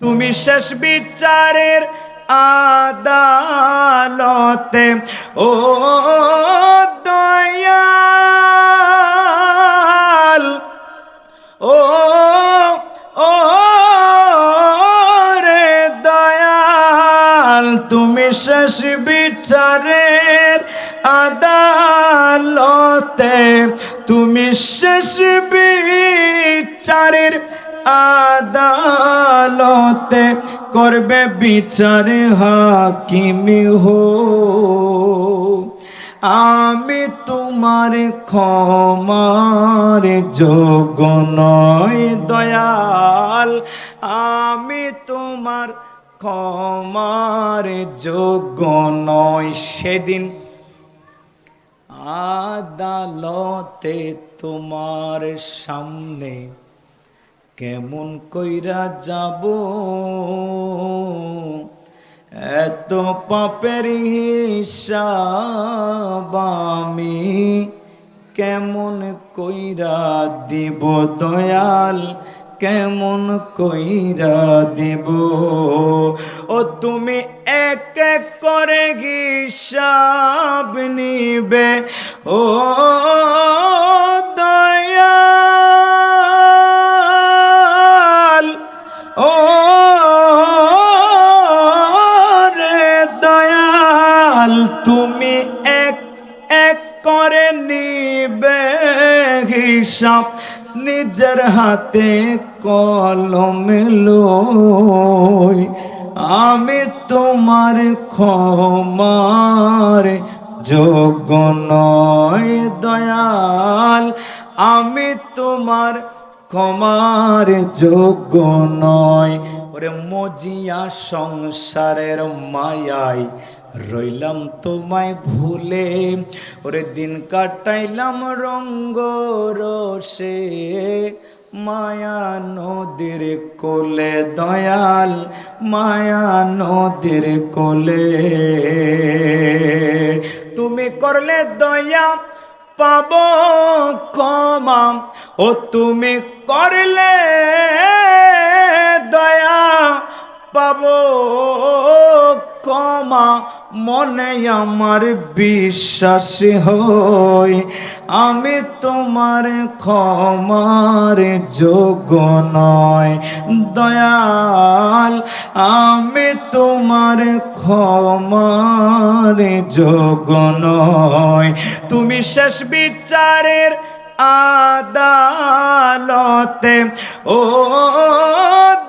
তুমি শেষ বিচারের আদালতে, ও দয়াল, ও ও রে দয়াল, তুমি শেষ বিচারের আদালতে, তুমি শেষ বিচারের আদালতে করবে বিচারে হাকিমি হো। আমি তোমার ক্ষমার যোগ নয় দয়াল। আমি তোমার ক্ষমার যোগ্য নয় সেদিন আদালতে তোমার সামনে কেমন কইরা যাব? এত পাপের হিসাব আমি কেমন কইরা দিব দয়াল? কেমন কইরা দিব? ও তুমি এক এক করে হিসাব নিবে। ও করে নিবে হিসাব। নিজের হাতে কলম আমি তোমার ক্ষমার যোগ্য নয় দয়াল। আমি তোমার ক্ষমার যোগ্য নয় ওরে মজিয়া সংসারের মায়াই রইলাম তোমায় ভুলে, ওরে দিন কাটাইলাম রঙ্গ রসে, মায়া নদীর কোলে দয়াল, মায়া নদীর কোলে। তুমি করলে দয়া, পাব কমা ও তুমি করলে দয়া, পাব ক্ষমা মনে আমার বিশ্বাস হই, আমি তোমার ক্ষমার যোগ্য নয় দয়াল, আমি তোমার ক্ষমার যোগ্য নয় তুমি শেষ বিচারের আদালতে, ও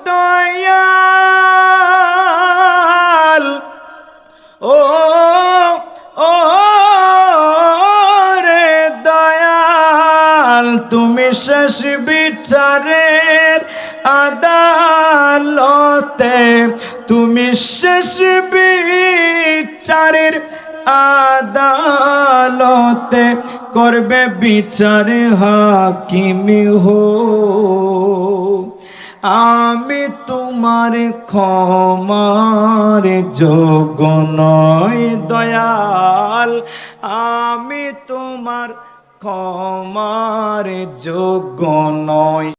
দয়াল। শেষ বিচারের আদালতে তুমি শেষ বিচারের আদালতে করবে বিচারে হাকিমি হো। আমি তোমার ক্ষমার যোগ নয় দয়াল। আমি তোমার ক্ষমার যোগ্য নয়।